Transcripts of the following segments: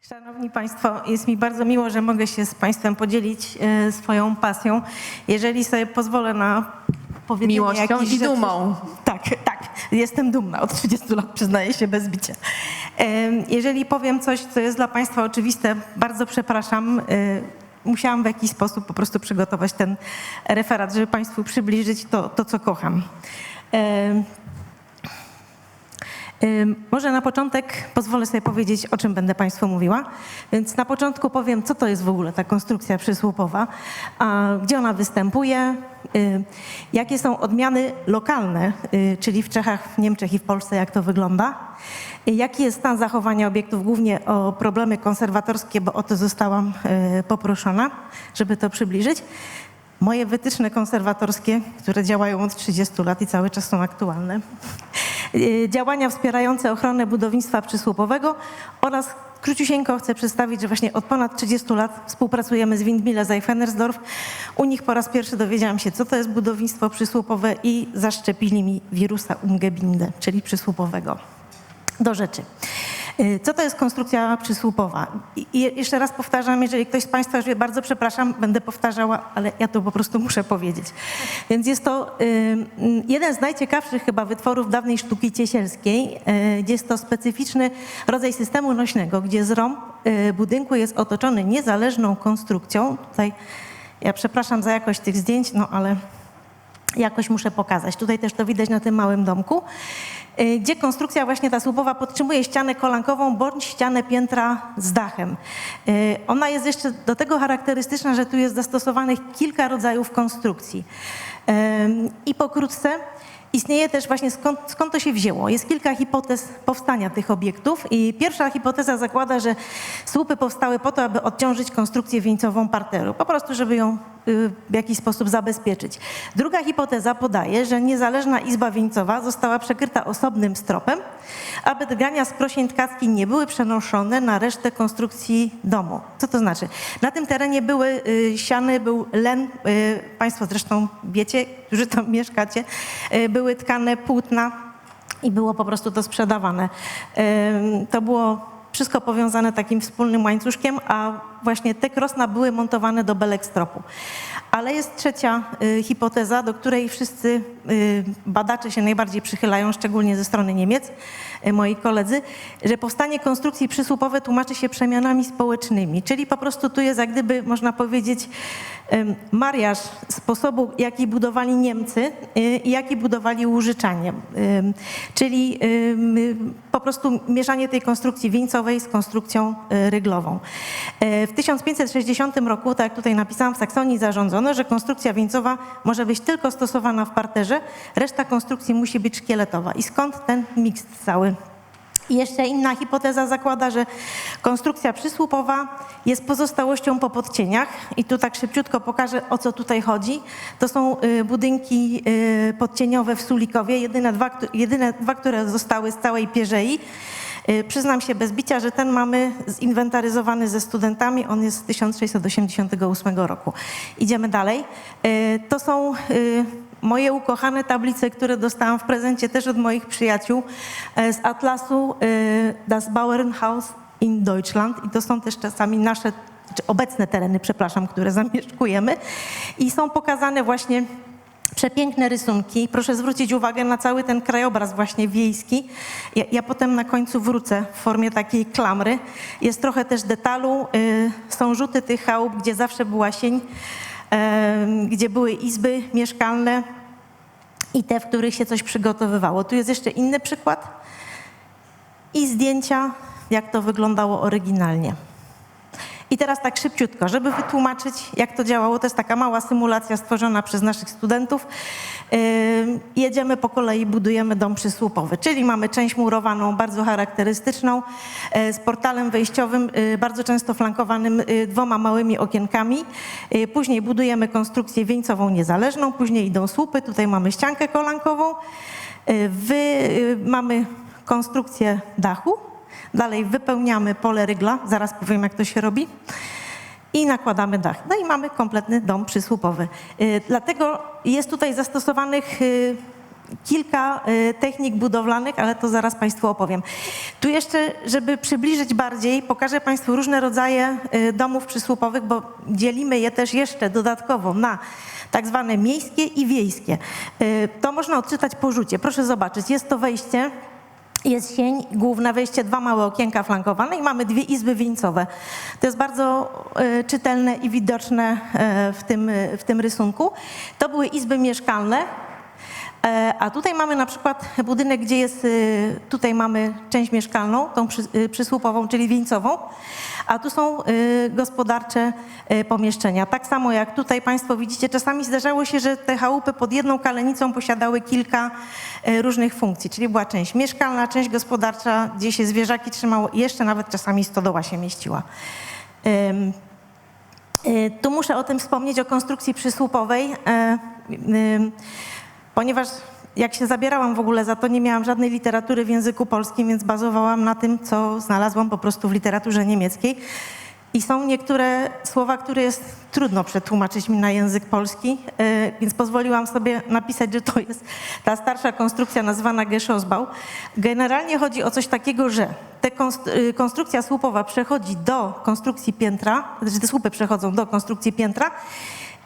Szanowni Państwo, jest mi bardzo miło, że mogę się z Państwem podzielić e, swoją pasją. Jeżeli sobie pozwolę na powiedzenie Miłością i rzeczy- dumą. Tak, tak. Jestem dumna. Od 30 lat przyznaję się bez bicia. Em, Jeżeli powiem coś, co jest dla Państwa oczywiste, bardzo przepraszam. E, Musiałam w jakiś sposób po prostu przygotować ten referat, żeby Państwu przybliżyć to, to co kocham. Może na początek pozwolę sobie powiedzieć, o czym będę Państwu mówiła. Więc na początku powiem, co to jest w ogóle ta konstrukcja przysłupowa, gdzie ona występuje, jakie są odmiany lokalne, y, czyli w Czechach, w Niemczech i w Polsce, jak to wygląda, y, jaki jest stan zachowania obiektów, głównie o problemy konserwatorskie, bo o to zostałam y, poproszona, żeby to przybliżyć. Moje wytyczne konserwatorskie, które działają od 30 lat i cały czas są aktualne. Y, Działania wspierające ochronę budownictwa przysłupowego oraz króciusieńko chcę przedstawić, że właśnie od ponad 30 lat współpracujemy z Windmille Seifenersdorf. U nich po raz pierwszy dowiedziałam się, co to jest budownictwo przysłupowe i zaszczepili mi wirusa Umgebinde, czyli przysłupowego. Do rzeczy. Y, Co to jest konstrukcja przysłupowa? I jeszcze raz powtarzam, jeżeli ktoś z Państwa wie, bardzo przepraszam, będę powtarzała, ale ja to po prostu muszę powiedzieć. Więc jest to y, jeden z najciekawszych chyba wytworów dawnej sztuki ciesielskiej. Y, Jest to specyficzny rodzaj systemu nośnego, gdzie zrąb budynku jest otoczony niezależną konstrukcją. Tutaj ja przepraszam za jakość tych zdjęć, no ale jakoś muszę pokazać. Tutaj też to widać na tym małym domku, y, gdzie konstrukcja właśnie ta słupowa podtrzymuje ścianę kolankową bądź ścianę piętra z dachem. Y, Ona jest jeszcze do tego charakterystyczna, że tu jest zastosowanych kilka rodzajów konstrukcji. Ym, I pokrótce istnieje też właśnie skąd, skąd to się wzięło. Jest kilka hipotez powstania tych obiektów i pierwsza hipoteza zakłada, że słupy powstały po to, aby odciążyć konstrukcję wieńcową parteru, po prostu żeby ją y, w jakiś sposób zabezpieczyć. Druga hipoteza podaje, że niezależna izba wieńcowa została przekryta osobnym stropem, aby drgania z prosień tkacki nie były przenoszone na resztę konstrukcji domu. Co to znaczy? Na tym terenie były y, siany, był len, y, Państwo zresztą wiecie, którzy tam mieszkacie, y, były tkane płótna i było po prostu to sprzedawane. To było wszystko powiązane takim wspólnym łańcuszkiem, a właśnie te krosna były montowane do belek stropu. Ale jest trzecia y, hipoteza, do której wszyscy y, badacze się najbardziej przychylają, szczególnie ze strony Niemiec, y, moi koledzy, że powstanie konstrukcji przysłupowe tłumaczy się przemianami społecznymi, czyli po prostu tu jest jak gdyby, można powiedzieć, mariaż sposobu, jaki budowali Niemcy i jaki budowali Łużyczanie. Czyli po prostu mieszanie tej konstrukcji wieńcowej z konstrukcją ryglową. W 1560 roku, tak jak tutaj napisałam, w Saksonii zarządzono, że konstrukcja wieńcowa może być tylko stosowana w parterze, reszta konstrukcji musi być szkieletowa. I skąd ten miks cały? I jeszcze inna hipoteza zakłada, że konstrukcja przysłupowa jest pozostałością po podcieniach. I tu tak szybciutko pokażę, o co tutaj chodzi. To są y, budynki y, podcieniowe w Sulikowie, jedyne dwa, jedyne dwa które zostały z całej Pierzei. Y, Przyznam się bez bicia, że ten mamy zinwentaryzowany ze studentami. On jest z 1688 roku. Idziemy dalej. Y, To są y, moje ukochane tablice, które dostałam w prezencie też od moich przyjaciół e, z atlasu Das Bauernhaus in Deutschland. I to są też czasami nasze, czy obecne tereny, przepraszam, które zamieszkujemy. I są pokazane właśnie Przepiękne rysunki. Proszę zwrócić uwagę na cały ten krajobraz właśnie wiejski. Ja, ja potem na końcu wrócę w formie takiej klamry. Jest trochę też detalu. y, Są rzuty tych chałup, gdzie zawsze była sień, em, gdzie były izby mieszkalne i te, w których się coś przygotowywało. Tu jest jeszcze inny przykład i zdjęcia, jak to wyglądało oryginalnie. I teraz tak szybciutko, żeby wytłumaczyć, jak to działało, to jest taka mała symulacja stworzona przez naszych studentów. Yy, jedziemy po kolei, budujemy dom przysłupowy, czyli mamy część murowaną, bardzo charakterystyczną, yy, z portalem wejściowym, yy, bardzo często flankowanym yy, dwoma małymi okienkami. Yy, później budujemy konstrukcję wieńcową niezależną, później idą słupy, tutaj mamy ściankę kolankową. Yy, wy, yy, mamy konstrukcję dachu, Dalej wypełniamy pole rygla, zaraz powiem jak to się robi. I nakładamy dach. No i mamy kompletny dom przysłupowy. Y, Dlatego jest tutaj zastosowanych y, kilka y, technik budowlanych, ale to zaraz Państwu opowiem. Tu jeszcze, żeby przybliżyć bardziej, pokażę Państwu różne rodzaje domów przysłupowych, bo dzielimy je też jeszcze dodatkowo na tak zwane miejskie i wiejskie. To można odczytać po rzucie. Proszę zobaczyć, jest to wejście jest sień, główne wejście, dwa małe okienka flankowane i mamy dwie izby wieńcowe. To jest bardzo e, czytelne i widoczne e, w, tym, e, w tym rysunku. To były izby mieszkalne, a tutaj mamy na przykład budynek, gdzie jest, e, tutaj mamy część mieszkalną, tą e, przysłupową, czyli wieńcową, a tu są e, gospodarcze e, pomieszczenia. Tak samo jak tutaj Państwo widzicie, czasami zdarzało się, że te chałupy pod jedną kalenicą posiadały kilka e, różnych funkcji, czyli była część mieszkalna, część gospodarcza, gdzie się zwierzaki trzymało jeszcze nawet czasami stodoła się mieściła. E, Tu muszę o tym wspomnieć, o konstrukcji przysłupowej, e, ponieważ jak się zabierałam w ogóle za to, nie miałam żadnej literatury w języku polskim, więc bazowałam na tym, co znalazłam po prostu w literaturze niemieckiej. I są niektóre słowa, które jest trudno przetłumaczyć mi na język polski, e, więc pozwoliłam sobie napisać, że to jest ta starsza konstrukcja nazywana Geschossbau. Generalnie chodzi o coś takiego, że te y, konstrukcja słupowa przechodzi do konstrukcji piętra, znaczy te słupy przechodzą do konstrukcji piętra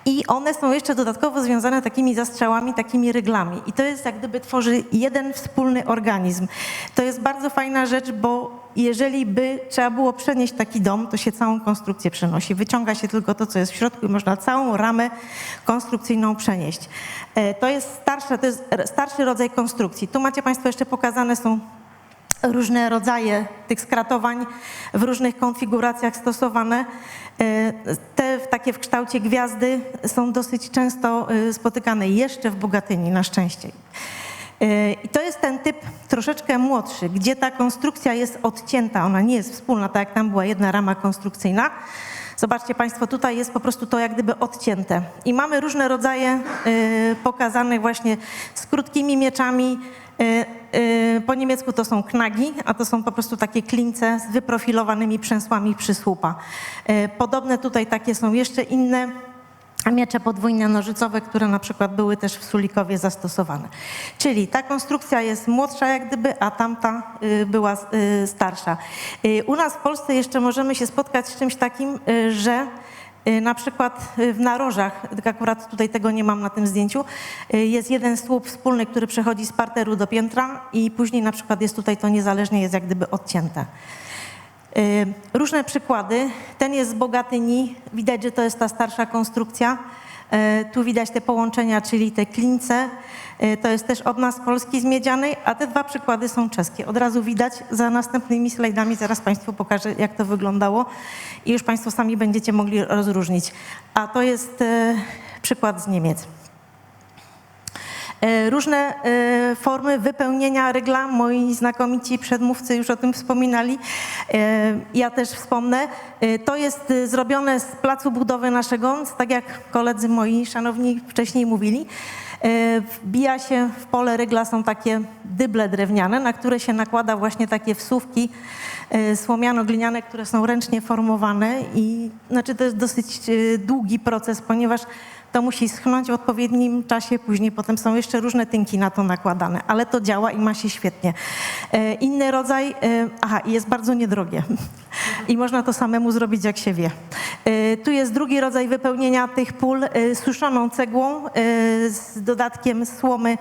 i one są jeszcze dodatkowo związane takimi zastrzałami, takimi ryglami. I to jest jak gdyby tworzy jeden wspólny organizm. To jest bardzo fajna rzecz, bo jeżeli by trzeba było przenieść taki dom, to się całą konstrukcję przenosi. Wyciąga się tylko to, co jest w środku i można całą ramę konstrukcyjną przenieść. E, To jest starsze, to jest starszy rodzaj konstrukcji. Tu macie Państwo jeszcze pokazane są różne rodzaje tych skratowań w różnych konfiguracjach stosowane. E, Te takie w kształcie gwiazdy są dosyć często e, spotykane jeszcze w Bogatyni, na szczęście. E, I to jest ten typ troszeczkę młodszy, gdzie ta konstrukcja jest odcięta, ona nie jest wspólna, tak jak tam była jedna rama konstrukcyjna. Zobaczcie Państwo, tutaj jest po prostu to jak gdyby odcięte. I mamy różne rodzaje pokazane właśnie z krótkimi mieczami. E, e, Po niemiecku to są knagi, a to są po prostu takie klince z wyprofilowanymi przęsłami przysłupa. E, Podobne tutaj takie są jeszcze inne miecze podwójne nożycowe, które na przykład były też w Sulikowie zastosowane. Czyli ta konstrukcja jest młodsza jak gdyby, a tamta y, była y, starsza. Y, U nas w Polsce jeszcze możemy się spotkać z czymś takim, y, że y, na przykład y, w narożach, akurat tutaj tego nie mam na tym zdjęciu, y, jest jeden słup wspólny, który przechodzi z parteru do piętra i później na przykład jest tutaj to niezależnie, jest jak gdyby odcięte. Y, Różne przykłady. Ten jest z Bogatyni. Widać, że to jest ta starsza konstrukcja. Y, Tu widać te połączenia, czyli te klince. Y, To jest też od nas Polski z miedzianej, a te dwa przykłady są czeskie. Od razu widać za następnymi slajdami, zaraz Państwu pokażę, jak to wyglądało i już Państwo sami będziecie mogli rozróżnić. A to jest y, przykład z Niemiec. E, Różne e, formy wypełnienia rygla, moi znakomici przedmówcy już o tym wspominali, E, ja też wspomnę. E, To jest e, zrobione z placu budowy naszego, tak jak koledzy moi szanowni wcześniej mówili. E, Wbija się w pole rygla, są takie dyble drewniane, na które się nakłada właśnie takie wsówki e, słomiano-gliniane, które są ręcznie formowane i znaczy to jest dosyć e, długi proces, ponieważ to musi schnąć w odpowiednim czasie, później potem są jeszcze różne tynki na to nakładane, ale to działa i ma się świetnie. E, Inny rodzaj, e, aha, i jest bardzo niedrogie i można to samemu zrobić, jak się wie. E, Tu jest drugi rodzaj wypełnienia tych pól suszoną cegłą z dodatkiem słomy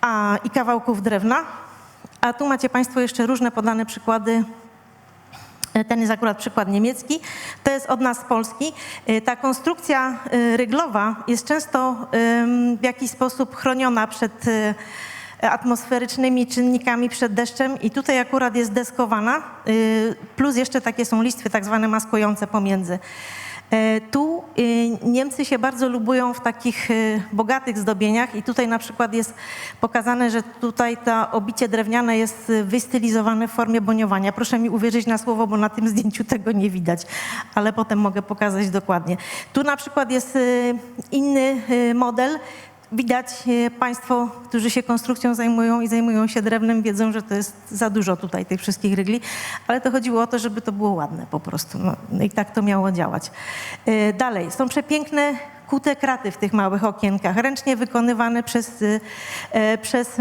a, i kawałków drewna. A tu macie Państwo jeszcze różne podane przykłady ten jest akurat przykład niemiecki. To jest od nas z Polski. Y, Ta konstrukcja y, ryglowa jest często w jakiś sposób chroniona przed y, atmosferycznymi czynnikami, przed deszczem i tutaj akurat jest deskowana, plus jeszcze takie są listwy tak zwane maskujące pomiędzy. Tu Niemcy się bardzo lubują w takich y, bogatych zdobieniach i tutaj na przykład jest pokazane, że tutaj to obicie drewniane jest y, wystylizowane w formie boniowania. Proszę mi uwierzyć na słowo, bo na tym zdjęciu tego nie widać, ale potem mogę pokazać dokładnie. Tu na przykład jest y, inny y, model. Widać e, Państwo, którzy się konstrukcją zajmują i zajmują się drewnem, wiedzą, że to jest za dużo tutaj tych wszystkich rygli, ale to chodziło o to, żeby to było ładne po prostu. No, no i tak to miało działać. E, Dalej, są przepiękne kute kraty w tych małych okienkach, ręcznie wykonywane przez, e, przez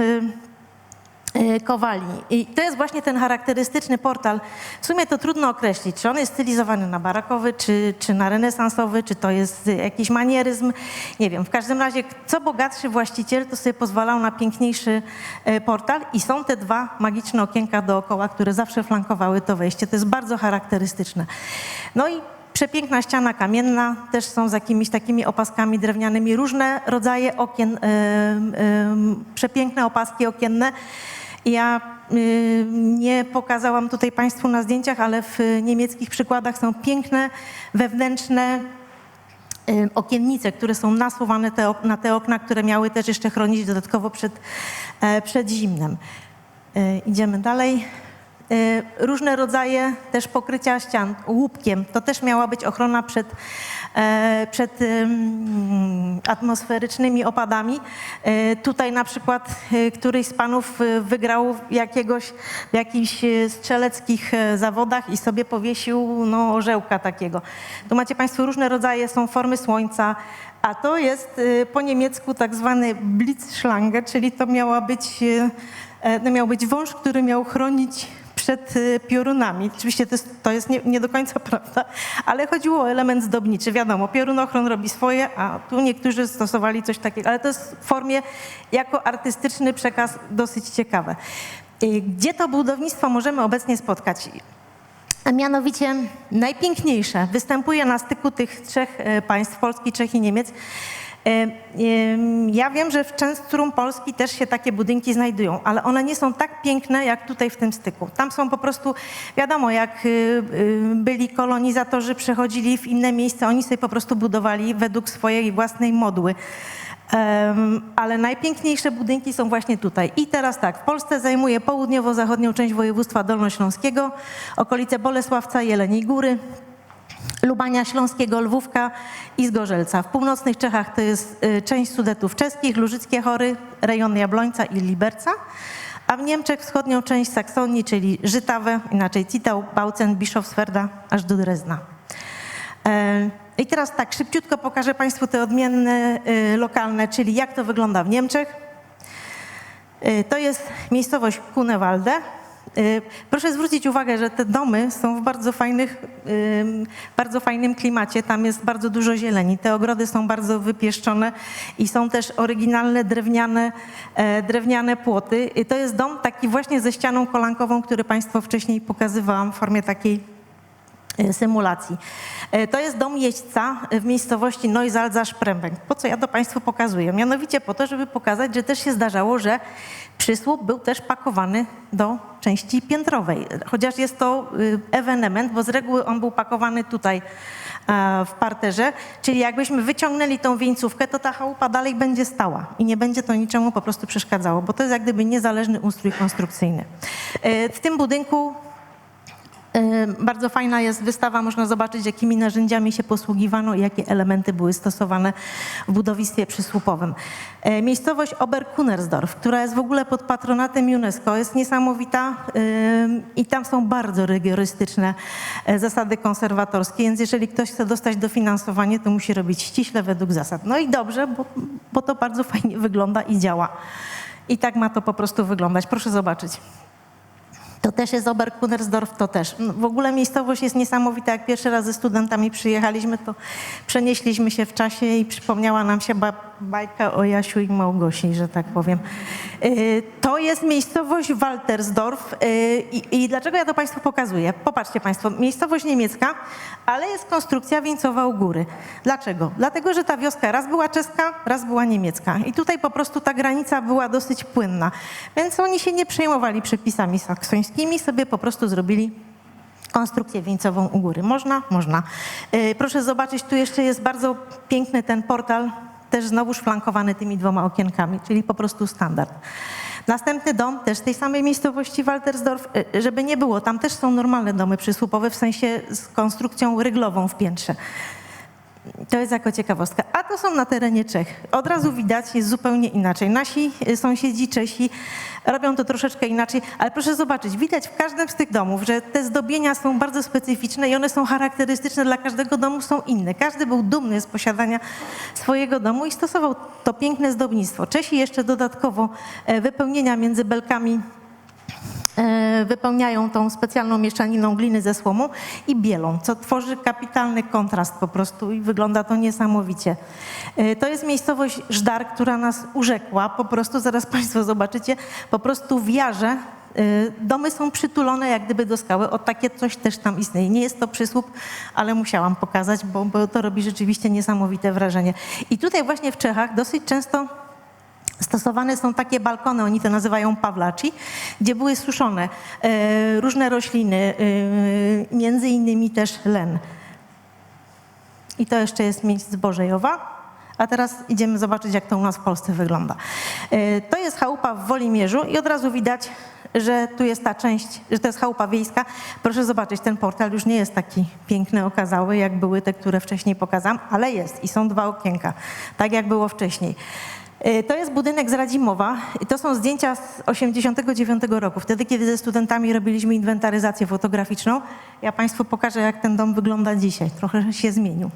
y, Kowali. I to jest właśnie ten charakterystyczny portal. W sumie to trudno określić, czy on jest stylizowany na barakowy, czy, czy na renesansowy, czy to jest jakiś manieryzm. Nie wiem. W każdym razie, co bogatszy właściciel, to sobie pozwalał na piękniejszy y, portal i są te dwa magiczne okienka dookoła, które zawsze flankowały to wejście. To jest bardzo charakterystyczne. No i Przepiękna ściana kamienna, też są z jakimiś takimi opaskami drewnianymi, różne rodzaje okien, em, em, przepiękne opaski okienne. Ja y, nie pokazałam tutaj Państwu na zdjęciach, ale w niemieckich przykładach są piękne wewnętrzne y, okiennice, które są nasuwane te, na te okna, które miały też jeszcze chronić dodatkowo przed, e, przed zimnem. Y, Idziemy dalej. Y, Różne rodzaje też pokrycia ścian łupkiem. To też miała być ochrona przed, e, przed ym, atmosferycznymi opadami. Y, Tutaj na przykład y, któryś z panów wygrał jakiegoś, w jakichś strzeleckich e, zawodach i sobie powiesił no, orzełka takiego. Tu macie Państwo różne rodzaje, są formy słońca, a to jest po niemiecku tak zwany Blitzschlange, czyli to miała być, e, to miał być wąż, który miał chronić przed y, piorunami. Oczywiście to jest, to jest nie, nie do końca prawda, ale chodziło o element zdobniczy. Wiadomo, piorunochron robi swoje, a tu niektórzy stosowali coś takiego, ale to jest w formie jako artystyczny przekaz dosyć ciekawe. Y, Gdzie to budownictwo możemy obecnie spotkać? A mianowicie najpiękniejsze występuje na styku tych trzech e, państw, Polski, Czech i Niemiec. Ja wiem, że w centrum Polski też się takie budynki znajdują, ale one nie są tak piękne jak tutaj w tym styku. Tam są po prostu, wiadomo, jak y, y, byli kolonizatorzy, przechodzili w inne miejsca, oni sobie po prostu budowali według swojej własnej modły. Ale najpiękniejsze budynki są właśnie tutaj. I teraz tak, w Polsce zajmuje południowo-zachodnią część województwa dolnośląskiego, okolice Bolesławca, Jeleniej Góry, Lubania Śląskiego, Lwówka i Zgorzelca. W północnych Czechach to jest y, część Sudetów czeskich, Lużyckie Chory, rejon Jablońca i Liberca, a w Niemczech wschodnią część Saksonii, czyli Żytawę, inaczej Citał, Bautzen, Bischofswerda, aż do Drezna. E, I teraz tak, szybciutko pokażę Państwu te odmienne y, lokalne, czyli jak to wygląda w Niemczech. Y, To jest miejscowość Kunewalde. Y, Proszę zwrócić uwagę, że te domy są w bardzo, fajnych, ym, bardzo fajnym klimacie. Tam jest bardzo dużo zieleni. Te ogrody są bardzo wypieszczone i są też oryginalne drewniane, e, drewniane płoty. Y, To jest dom taki właśnie ze ścianą kolankową, który Państwu wcześniej pokazywałam w formie takiej symulacji. E, To jest dom jeźdźca w miejscowości Neusalza Spremberg. Po co ja to Państwu pokazuję? Mianowicie po to, żeby pokazać, że też się zdarzało, że przysłup był też pakowany do części piętrowej. Chociaż jest to y, ewenement, bo z reguły on był pakowany tutaj e, w parterze, czyli jakbyśmy wyciągnęli tą wieńcówkę, to ta chałupa dalej będzie stała i nie będzie to niczemu po prostu przeszkadzało, bo to jest jak gdyby niezależny ustrój konstrukcyjny. E, W tym budynku Bardzo fajna jest wystawa, można zobaczyć, jakimi narzędziami się posługiwano i jakie elementy były stosowane w budownictwie przysłupowym. E, Miejscowość Oberkunnersdorf, która jest w ogóle pod patronatem UNESCO, jest niesamowita i tam są bardzo rygorystyczne e, zasady konserwatorskie, więc jeżeli ktoś chce dostać dofinansowanie, to musi robić ściśle według zasad. No i dobrze, bo, bo to bardzo fajnie wygląda i działa. I tak ma to po prostu wyglądać. Proszę zobaczyć. To też jest Oberkunnersdorf, to też. No, w ogóle miejscowość jest niesamowita. Jak pierwszy raz ze studentami przyjechaliśmy, to przenieśliśmy się w czasie i przypomniała nam się ba- bajka o Jasiu i Małgosi, że tak powiem. Y, To jest miejscowość Waltersdorf. Y, I, I dlaczego ja to Państwu pokazuję? Popatrzcie Państwo, miejscowość niemiecka, ale jest konstrukcja wieńcowa u góry. Dlaczego? Dlatego, że ta wioska raz była czeska, raz była niemiecka. I tutaj po prostu ta granica była dosyć płynna. Więc oni się nie przejmowali przepisami saksońskimi, sobie po prostu zrobili konstrukcję wieńcową u góry. Można? Można. Yy, Proszę zobaczyć, tu jeszcze jest bardzo piękny ten portal, też znowuż flankowany tymi dwoma okienkami, czyli po prostu standard. Następny dom, też z tej samej miejscowości Waltersdorf, yy, żeby nie było, tam też są normalne domy przysłupowe, w sensie z konstrukcją ryglową w piętrze. To jest jako ciekawostka. A to są na terenie Czech. Od razu widać, jest zupełnie inaczej. Nasi y, sąsiedzi Czesi robią to troszeczkę inaczej, ale proszę zobaczyć, widać w każdym z tych domów, że te zdobienia są bardzo specyficzne i one są charakterystyczne dla każdego domu, są inne. Każdy był dumny z posiadania swojego domu i stosował to piękne zdobnictwo. Czesi jeszcze dodatkowo e, wypełnienia między belkami wypełniają tą specjalną mieszaniną gliny ze słomą i bielą, co tworzy kapitalny kontrast po prostu i wygląda to niesamowicie. E, To jest miejscowość Żdar, która nas urzekła, po prostu zaraz Państwo zobaczycie, po prostu w jarze e, domy są przytulone jak gdyby do skały, o takie coś też tam istnieje. Nie jest to przysłup, ale musiałam pokazać, bo, bo to robi rzeczywiście niesamowite wrażenie. I tutaj właśnie w Czechach dosyć często Stosowane są takie balkony, oni to nazywają pawlaci, gdzie były suszone e, różne rośliny, e, między innymi też len. I to jeszcze jest miedź zbożejowa. A teraz idziemy zobaczyć, jak to u nas w Polsce wygląda. E, To jest chałupa w Wolimierzu i od razu widać, że tu jest ta część, że to jest chałupa wiejska. Proszę zobaczyć, ten portal już nie jest taki piękny, okazały, jak były te, które wcześniej pokazałam, ale jest i są dwa okienka, tak jak było wcześniej. E, To jest budynek z Radzimowa i to są zdjęcia z 89 roku, wtedy kiedy ze studentami robiliśmy inwentaryzację fotograficzną. Ja Państwu pokażę, jak ten dom wygląda dzisiaj. Trochę się zmienił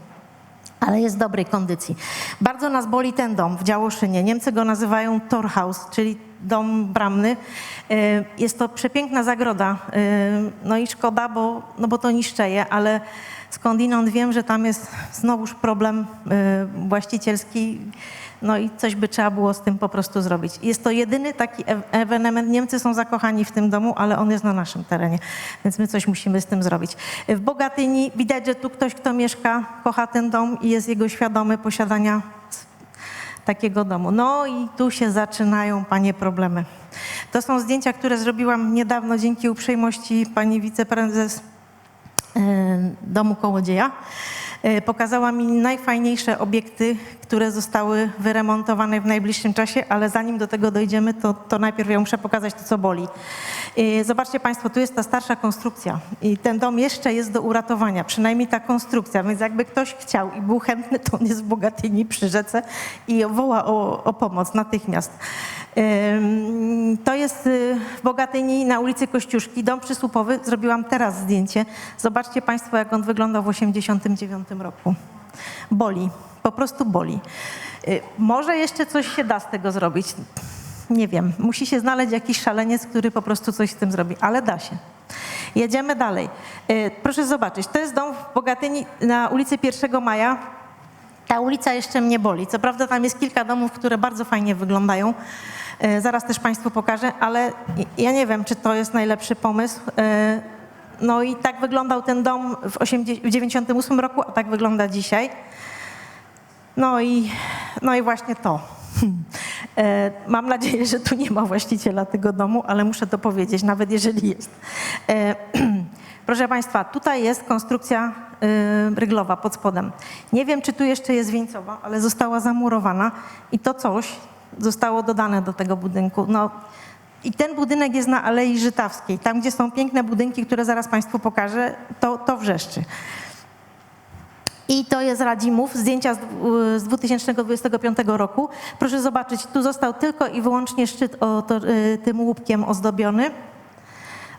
ale jest w dobrej kondycji. Bardzo nas boli ten dom w Działoszynie. Niemcy go nazywają Torhaus, czyli dom bramny. E, Jest to przepiękna zagroda. E, No i szkoda, bo, no bo to niszczeje, ale skądinąd wiem, że tam jest znowuż problem e, właścicielski. No i coś by trzeba było z tym po prostu zrobić. Jest to jedyny taki ewenement. Niemcy są zakochani w tym domu, ale on jest na naszym terenie, więc my coś musimy z tym zrobić. W Bogatyni widać, że tu ktoś, kto mieszka, kocha ten dom i jest jego świadomy posiadania takiego domu. No i tu się zaczynają, panie, problemy. To są zdjęcia, które zrobiłam niedawno dzięki uprzejmości pani wiceprezes domu Kołodzieja. E, Pokazała mi najfajniejsze obiekty, które zostały wyremontowane w najbliższym czasie, ale zanim do tego dojdziemy, to, to najpierw ja muszę pokazać to, co boli. E, Zobaczcie Państwo, tu jest ta starsza konstrukcja i ten dom jeszcze jest do uratowania, przynajmniej ta konstrukcja, więc jakby ktoś chciał i był chętny, to on jest w Bogatyni przy rzece i woła o, o pomoc natychmiast. To jest y, w Bogatyni na ulicy Kościuszki, dom przysłupowy. Zrobiłam teraz zdjęcie. Zobaczcie Państwo, jak on wyglądał w 1989 roku. Boli, po prostu boli. Y, Może jeszcze coś się da z tego zrobić. Nie wiem, musi się znaleźć jakiś szaleniec, który po prostu coś z tym zrobi, ale da się. Jedziemy dalej. Y, Proszę zobaczyć, to jest dom w Bogatyni na ulicy 1 Maja. Ta ulica jeszcze mnie boli. Co prawda tam jest kilka domów, które bardzo fajnie wyglądają. E, Zaraz też Państwu pokażę, ale ja nie wiem, czy to jest najlepszy pomysł. No i tak wyglądał ten dom w 1998 roku, a tak wygląda dzisiaj. No i, no i właśnie to. E, Mam nadzieję, że tu nie ma właściciela tego domu, ale muszę to powiedzieć, nawet jeżeli jest. E, Proszę Państwa, tutaj jest konstrukcja y, ryglowa pod spodem. Nie wiem, czy tu jeszcze jest wieńcowa, ale została zamurowana i to coś zostało dodane do tego budynku. No, I ten budynek jest na Alei Żytawskiej. Tam, gdzie są piękne budynki, które zaraz Państwu pokażę, to, to wrzeszczy. I to jest Radzimów, zdjęcia z, z 2025 roku. Proszę zobaczyć, tu został tylko i wyłącznie szczyt o, to, y, tym łupkiem ozdobiony.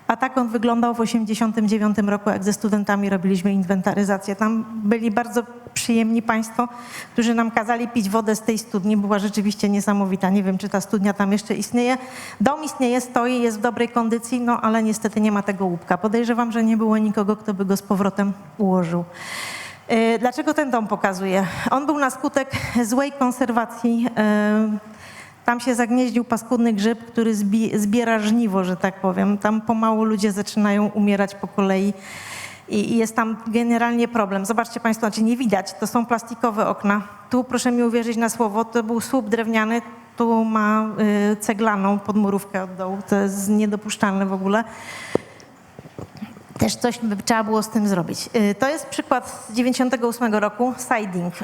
A tak on wyglądał w 1989 roku, jak ze studentami robiliśmy inwentaryzację. Tam byli bardzo przyjemni państwo, którzy nam kazali pić wodę z tej studni. Była rzeczywiście niesamowita. Nie wiem, czy ta studnia tam jeszcze istnieje. Dom istnieje, stoi, jest w dobrej kondycji, no ale niestety nie ma tego łupka. Podejrzewam, że nie było nikogo, kto by go z powrotem ułożył. E, Dlaczego ten dom pokazuję? On był na skutek złej konserwacji. Tam się zagnieździł paskudny grzyb, który zbi- zbiera żniwo, że tak powiem. Tam pomału ludzie zaczynają umierać po kolei i i jest tam generalnie problem. Zobaczcie Państwo, znaczy nie widać, to są plastikowe okna. Tu proszę mi uwierzyć na słowo, to był słup drewniany, tu ma y, ceglaną podmurówkę od dołu. To jest niedopuszczalne w ogóle też coś by trzeba było z tym zrobić. Y, To jest przykład z 98 roku, siding,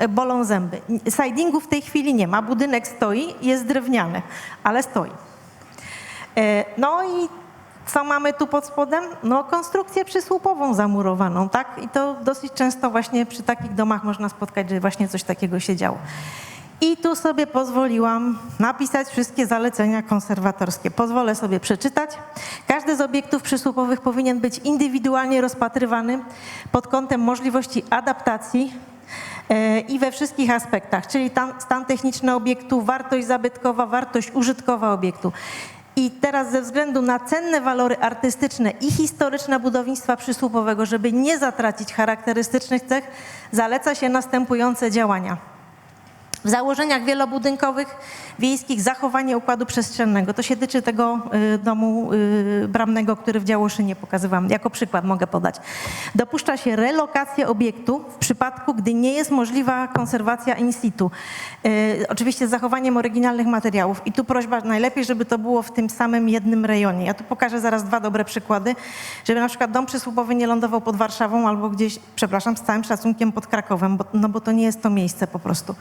y, y, bolą zęby. Sidingu w tej chwili nie ma, budynek stoi, jest drewniany, ale stoi. No i Co mamy tu pod spodem? No konstrukcję przysłupową zamurowaną, tak? I to dosyć często właśnie przy takich domach można spotkać, że właśnie coś takiego się działo. I tu sobie pozwoliłam napisać wszystkie zalecenia konserwatorskie. Pozwolę sobie przeczytać. Każdy z obiektów przysłupowych powinien być indywidualnie rozpatrywany pod kątem możliwości adaptacji e, i we wszystkich aspektach, czyli stan techniczny obiektu, wartość zabytkowa, wartość użytkowa obiektu. I teraz ze względu na cenne walory artystyczne i historyczne budownictwa przysłupowego, żeby nie zatracić charakterystycznych cech, zaleca się następujące działania. W założeniach wielobudynkowych wiejskich zachowanie układu przestrzennego. To się tyczy tego y, domu y, bramnego, który w Działoszynie pokazywałam. Jako przykład mogę podać. Dopuszcza się relokację obiektu w przypadku, gdy nie jest możliwa konserwacja in situ. Y, Oczywiście z zachowaniem oryginalnych materiałów. I tu prośba najlepiej, żeby to było w tym samym jednym rejonie. Ja tu pokażę zaraz dwa dobre przykłady, żeby na przykład dom przysłupowy nie lądował pod Warszawą albo gdzieś, przepraszam, z całym szacunkiem pod Krakowem, bo, no bo to nie jest to miejsce po prostu.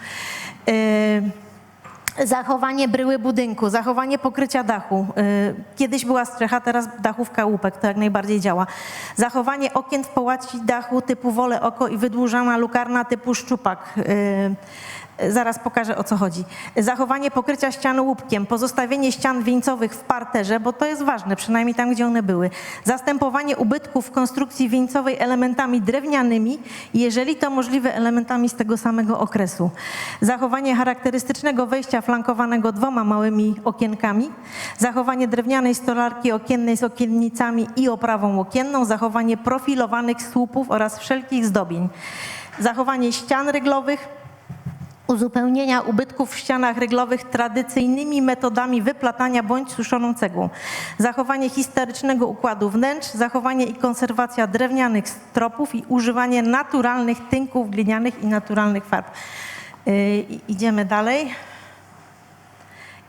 Yy, Zachowanie bryły budynku, zachowanie pokrycia dachu. Yy, Kiedyś była strecha, teraz dachówka łupek, to jak najbardziej działa. Zachowanie okien w połaci dachu typu wole oko i wydłużana lukarna typu szczupak. Yy, Zaraz pokażę o co chodzi. Zachowanie pokrycia ścian łupkiem, pozostawienie ścian wieńcowych w parterze, bo to jest ważne, przynajmniej tam, gdzie one były. Zastępowanie ubytków w konstrukcji wieńcowej elementami drewnianymi, jeżeli to możliwe elementami z tego samego okresu. Zachowanie charakterystycznego wejścia flankowanego dwoma małymi okienkami. Zachowanie drewnianej stolarki okiennej z okiennicami i oprawą okienną. Zachowanie profilowanych słupów oraz wszelkich zdobień. Zachowanie ścian ryglowych, uzupełnienia ubytków w ścianach ryglowych tradycyjnymi metodami wyplatania bądź suszoną cegłą, zachowanie historycznego układu wnętrz, zachowanie i konserwacja drewnianych stropów i używanie naturalnych tynków glinianych i naturalnych farb. Yy, idziemy dalej.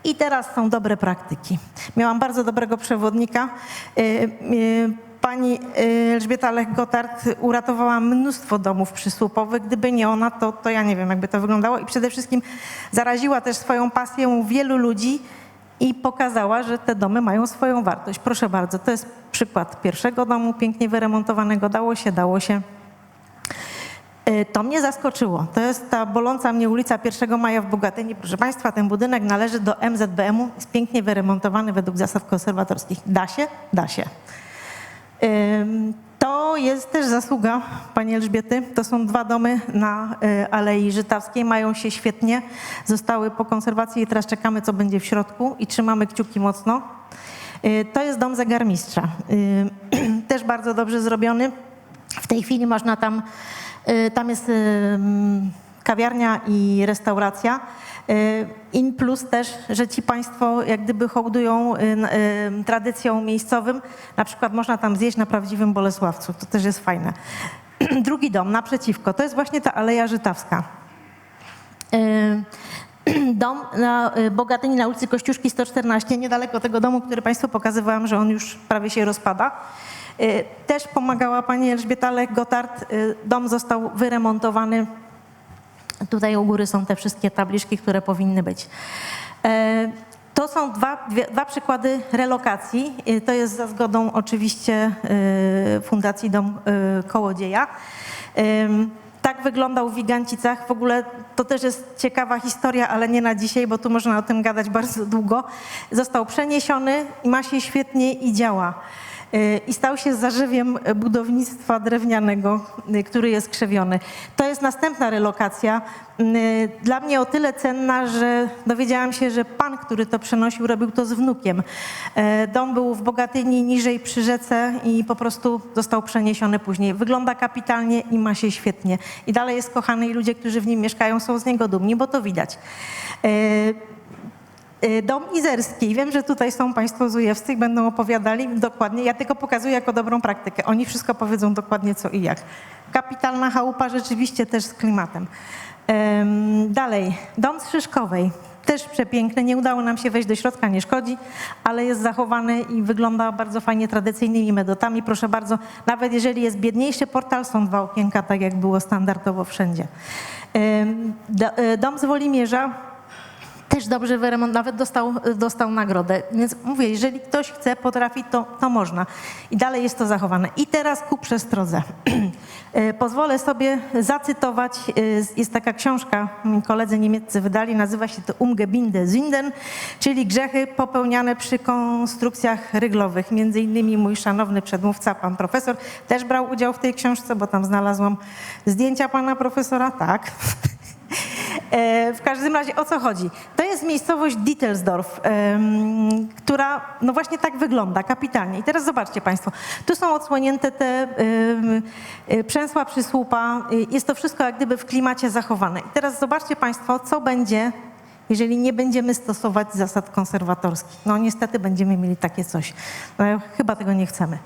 I teraz są dobre praktyki. Miałam bardzo dobrego przewodnika. Yy, yy, Pani yy, Elżbieta Lech-Gotard uratowała mnóstwo domów przysłupowych. Gdyby nie ona, to, to ja nie wiem, jakby to wyglądało. I przede wszystkim zaraziła też swoją pasją wielu ludzi i pokazała, że te domy mają swoją wartość. Proszę bardzo, to jest przykład pierwszego domu pięknie wyremontowanego. Dało się, dało się. Y, To mnie zaskoczyło. To jest ta boląca mnie ulica 1 Maja w Bogatyni. Proszę Państwa, ten budynek należy do MZBM-u, jest pięknie wyremontowany według zasad konserwatorskich. Da się? Da się. To jest też zasługa pani Elżbiety. To są dwa domy na y, Alei Żytawskiej. Mają się świetnie. Zostały po konserwacji i teraz czekamy, co będzie w środku i trzymamy kciuki mocno. Y, To jest dom zegarmistrza. Też bardzo dobrze zrobiony. W tej chwili można tam, tam jest kawiarnia i restauracja. Y, In plus też, że ci państwo jak gdyby hołdują y, y, tradycjom miejscowym. Na przykład można tam zjeść na prawdziwym Bolesławcu. To też jest fajne. Drugi dom naprzeciwko, to jest właśnie ta Aleja Żytawska. Y, Dom na y, Bogatyni na ulicy Kościuszki 114, niedaleko tego domu, który Państwu pokazywałam, że on już prawie się rozpada. Y, Też pomagała pani Elżbieta Lech-Gotard. Y, Dom został wyremontowany. Tutaj u góry są te wszystkie tabliczki, które powinny być. E, To są dwa, dwie, dwa przykłady relokacji. Y, To jest za zgodą oczywiście y, Fundacji Dom y, Kołodzieja. Tak wyglądał w Wigancicach. W ogóle to też jest ciekawa historia, ale nie na dzisiaj, bo tu można o tym gadać bardzo długo. Został przeniesiony ma się świetnie i działa. Y, I stał się zarzewiem budownictwa drewnianego, y, który jest krzewiony. To jest następna relokacja. Y, Dla mnie o tyle cenna, że dowiedziałam się, że pan, który to przenosił, robił to z wnukiem. Dom był w Bogatyni, niżej przy rzece i po prostu został przeniesiony później. Wygląda kapitalnie i ma się świetnie. I dalej jest kochany i ludzie, którzy w nim mieszkają, są z niego dumni, bo to widać. E, Y, Dom Izerski. Wiem, że tutaj są Państwo z Ujewskich, będą opowiadali dokładnie. Ja tylko pokazuję jako dobrą praktykę. Oni wszystko powiedzą dokładnie co i jak. Kapitalna chałupa rzeczywiście też z klimatem. Dalej, dom z Szyszkowej. Też przepiękny. Nie udało nam się wejść do środka, nie szkodzi, ale jest zachowany i wygląda bardzo fajnie tradycyjnymi metodami. Proszę bardzo, nawet jeżeli jest biedniejszy portal, są dwa okienka, tak jak było standardowo wszędzie. Y, Dom z Wolimierza też dobrze wyremont, nawet dostał, dostał nagrodę. Więc mówię, jeżeli ktoś chce, potrafi, to, to można. I dalej jest to zachowane. I teraz ku przestrodze. E, Pozwolę sobie zacytować, e, jest taka książka, koledzy niemieccy wydali, nazywa się to Umgebinde Sünden, czyli grzechy popełniane przy konstrukcjach ryglowych. Między innymi mój szanowny przedmówca, pan profesor, też brał udział w tej książce, bo tam znalazłam zdjęcia pana profesora, tak. E, W każdym razie o co chodzi? To jest miejscowość Dittelsdorf, która no właśnie tak wygląda, kapitalnie. I teraz zobaczcie Państwo, tu są odsłonięte te e, przęsła przysłupa, Y, jest to wszystko jak gdyby w klimacie zachowane. I teraz zobaczcie Państwo, co będzie, jeżeli nie będziemy stosować zasad konserwatorskich. No niestety będziemy mieli takie coś. No, chyba tego nie chcemy.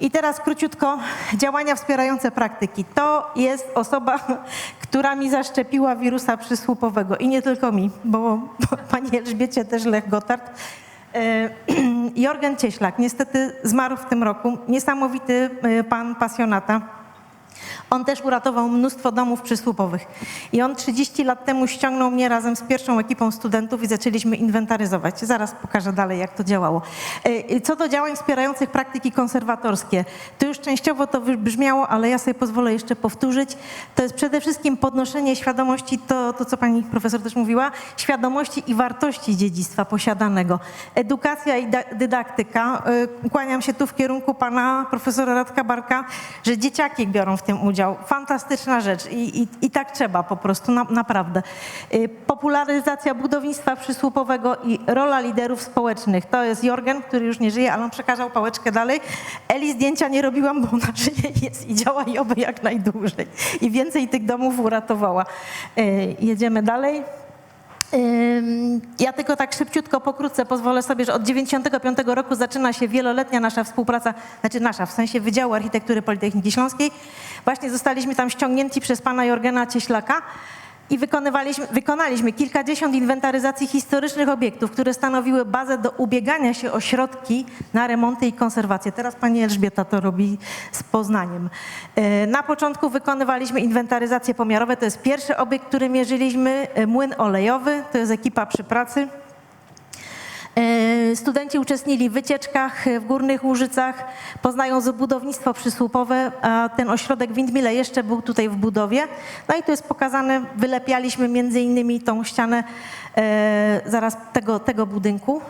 I teraz króciutko, działania wspierające praktyki. To jest osoba, która mi zaszczepiła wirusa przysłupowego i nie tylko mi, bo, pani Elżbiecie też Lech Gotard. E, Jorgen Cieślak niestety zmarł w tym roku. Niesamowity e, pan pasjonata. On też uratował mnóstwo domów przysłupowych. I on 30 lat temu ściągnął mnie razem z pierwszą ekipą studentów i zaczęliśmy inwentaryzować. Zaraz pokażę dalej, jak to działało. E, Co do działań wspierających praktyki konserwatorskie, to już częściowo to brzmiało, ale ja sobie pozwolę jeszcze powtórzyć. To jest przede wszystkim podnoszenie świadomości, to, to co pani profesor też mówiła, świadomości i wartości dziedzictwa posiadanego. Edukacja i da- dydaktyka. E, Kłaniam się tu w kierunku pana profesora Radka Barka, że dzieciaki biorą w tym udział. Fantastyczna rzecz i, i, i tak trzeba po prostu, na, naprawdę. Y, Popularyzacja budownictwa przysłupowego i rola liderów społecznych. To jest Jorgen, który już nie żyje, ale on przekazał pałeczkę dalej. Eli zdjęcia nie robiłam, bo ona żyje jest i działa i oby jak najdłużej. I więcej tych domów uratowała. Y, Jedziemy dalej. Ja tylko tak szybciutko, pokrótce pozwolę sobie, że od 95 roku zaczyna się wieloletnia nasza współpraca, znaczy nasza, w sensie Wydziału Architektury Politechniki Śląskiej. Właśnie zostaliśmy tam ściągnięci przez pana Jorgena Cieślaka i wykonywaliśmy, wykonaliśmy kilkadziesiąt inwentaryzacji historycznych obiektów, które stanowiły bazę do ubiegania się o środki na remonty i konserwację. Teraz pani Elżbieta to robi z Poznaniem. E, Na początku wykonywaliśmy inwentaryzacje pomiarowe. To jest pierwszy obiekt, który mierzyliśmy. E, Młyn olejowy, to jest ekipa przy pracy. E, Studenci uczestnili w wycieczkach w Górnych Łużycach, poznają budownictwo przysłupowe, a ten ośrodek Windmille jeszcze był tutaj w budowie. No i tu jest pokazane, wylepialiśmy między innymi tą ścianę e, zaraz tego, tego budynku.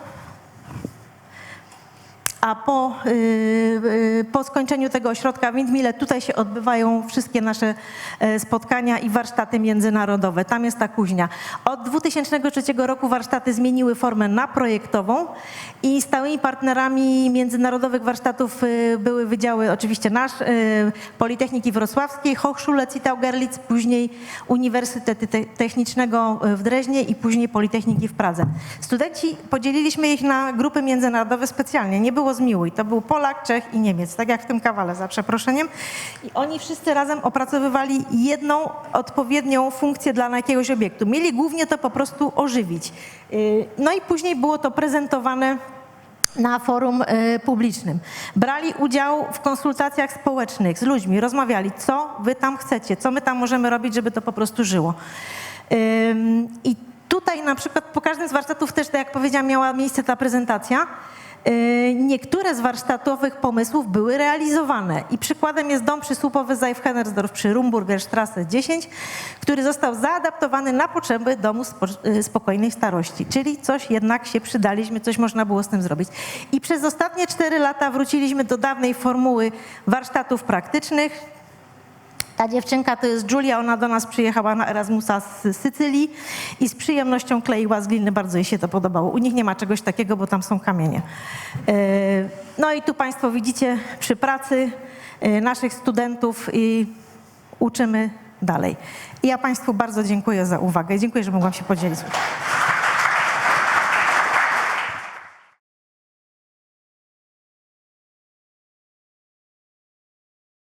A po, y, y, po skończeniu tego ośrodka Windmille tutaj się odbywają wszystkie nasze e, spotkania i warsztaty międzynarodowe. Tam jest ta kuźnia. Od 2003 roku warsztaty zmieniły formę na projektową i stałymi partnerami międzynarodowych warsztatów y, były wydziały oczywiście nasz, Politechniki Wrocławskiej, Hochschule Zittau-Gerlitz, później Uniwersytetu Te- Technicznego w Dreźnie i później Politechniki w Pradze. Studenci podzieliliśmy ich na grupy międzynarodowe specjalnie. Nie było zmiłuj. To był Polak, Czech i Niemiec, tak jak w tym kawale, za przeproszeniem. I oni wszyscy razem opracowywali jedną odpowiednią funkcję dla jakiegoś obiektu. Mieli głównie to po prostu ożywić. Yy, No i później było to prezentowane na forum y, publicznym. Brali udział w konsultacjach społecznych z ludźmi, rozmawiali, co wy tam chcecie, co my tam możemy robić, żeby to po prostu żyło. I tutaj na przykład po każdym z warsztatów też, tak jak powiedziałam, miała miejsce ta prezentacja. Y, Niektóre z warsztatowych pomysłów były realizowane. I przykładem jest dom przysłupowy Seifhenersdorf przy Rumburger Straße 10, który został zaadaptowany na potrzeby domu y, spokojnej starości, czyli coś jednak się przydaliśmy, coś można było z tym zrobić. I przez ostatnie cztery lata wróciliśmy do dawnej formuły warsztatów praktycznych, ta dziewczynka to jest Julia, ona do nas przyjechała na Erasmusa z Sycylii i z przyjemnością kleiła z gliny, bardzo jej się to podobało. U nich nie ma czegoś takiego, bo tam są kamienie. E, No i tu Państwo widzicie przy pracy e, naszych studentów i uczymy dalej. I ja Państwu bardzo dziękuję za uwagę dziękuję, że mogłam się podzielić.